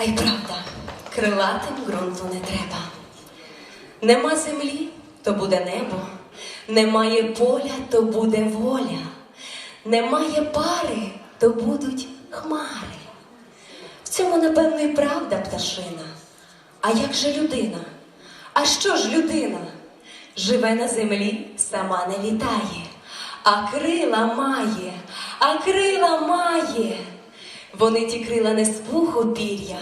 А й правда, крилатим ґрунту не треба. Нема землі, то буде небо, немає поля, то буде воля, немає пари, то будуть хмари. В цьому, напевно, і правда пташина. А як же людина? А що ж людина? Живе на землі, сама не літає, а крила має, а крила має. Вони ті крила не з пуху пір'я,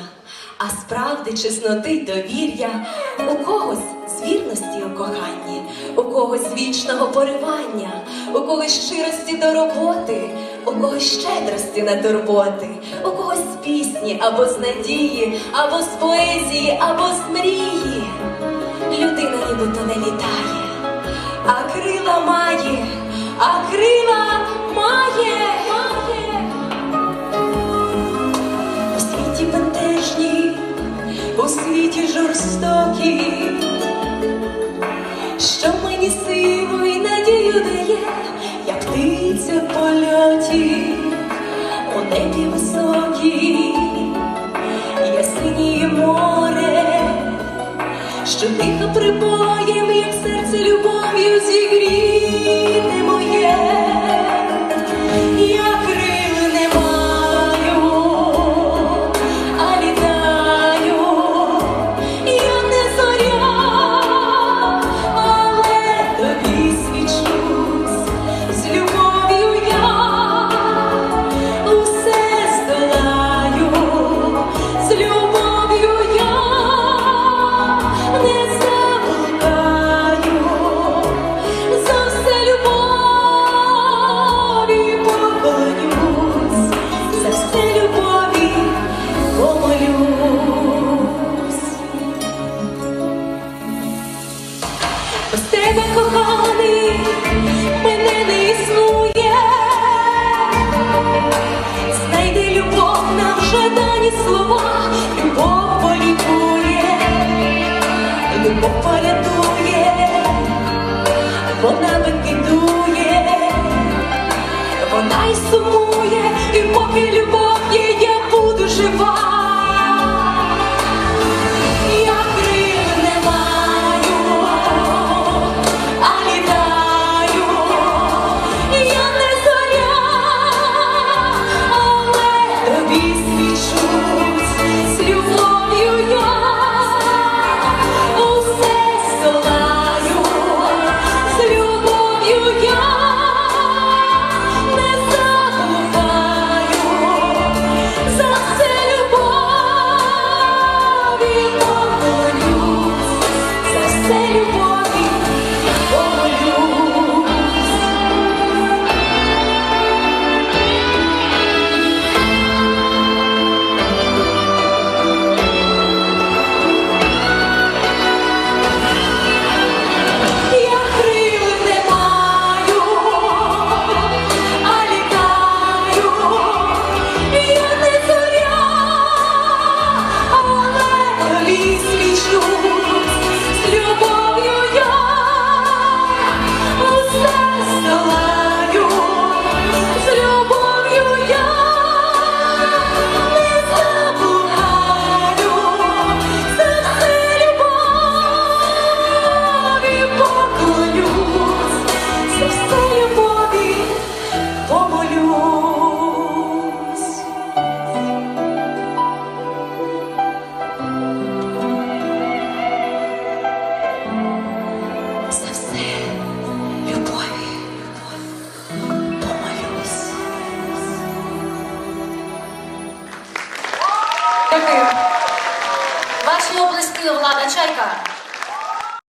а з правди, чесноти довір'я, у когось з вірності у коханні, у когось вічного поривання, у когось щирості до роботи, у когось щедрості на турботи, у когось з пісні або з надії, або з поезії, або з мрії. Людина нібито не літає, у жорстокі, що мені силу і надію дає, як птиця в польоті, у небі високій, ясніє море, що тихо прибоєм, як серце любов'ю зігріти любов порятує, вона викидує, вона й сумує, Ваші облески, Влада Чайка.